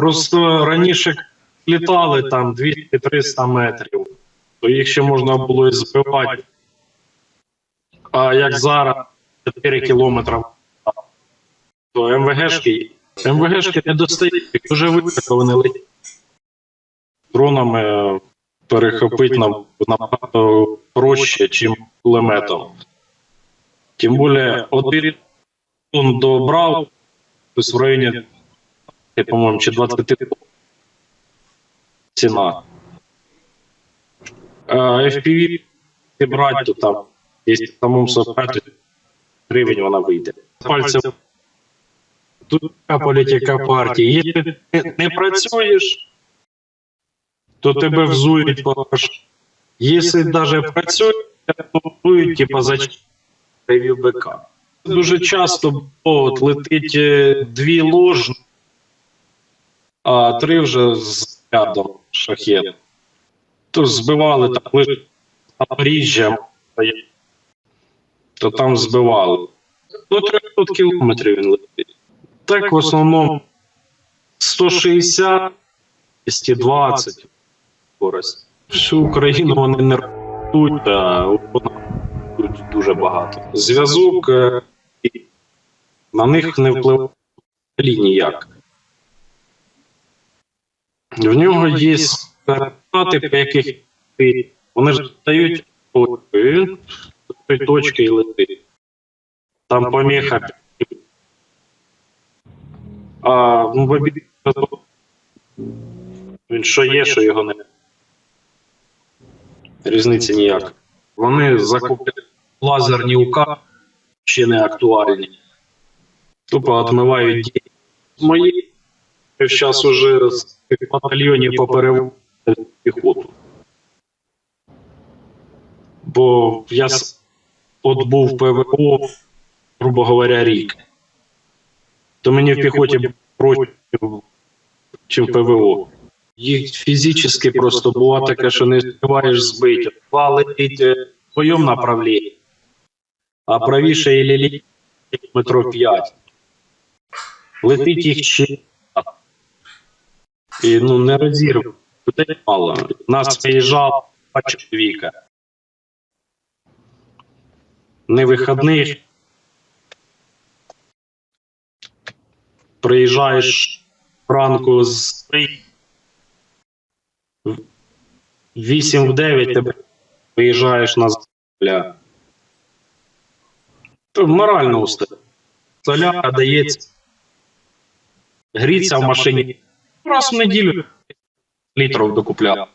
Просто раніше літали там 200-300 метрів, то їх ще можна було і збивати. А як зараз 4 кілометри, то МВГшки, МВГшки не достають, дуже високо вони летять. Дронами перехопити нам набагато проще, чим кулеметом. Тим більше один добрав, тобто в районі, по-моєму, чи 20 ціна. А FPV брати, то там, якщо самому софту, гривень вона вийде. Пальцем така політика партії. Якщо ти не- працюєш, то тебе взують по Якщо навіть працюєш, то взують, типу, за ревів БК. Дуже часто от, летить е, дві ложні, а три вже з рядом шахет. То збивали там лише Запоріжжя, то там збивали. До 300 кілометрів він летить. Так в основному 160, 220 скорость. Всю Україну вони не рахують, а тут дуже багато. Зв'язок е, на них не впливає ніяк. В нього є координати, по яких вони ж дають він тої точки і летить. Там поміха. А ну, він що є, що його не. Різниці ніяк. Вони закуплять лазерні УК, ще не актуальні. Тупо відмивають дії. Мої зараз уже з батальйонів попереводять піхоту. Бо я от був ПВО, грубо говоря, рік. То мені в піхоті проще, чим ПВО. Їх фізично просто було таке, що не встигаєш збити. Два летить в своєму направлінні, а правіше і лілі метро 5. Летить їх ще. І ну не розірвав. Людей мало. Нас виїжджало два чоловіка. Не вихідних. Приїжджаєш ранку з 8 в 9 тебе виїжджаєш на земля. Морально устає. Соляка дається. Гріться в машині. Раз в неділю літрів докупляв.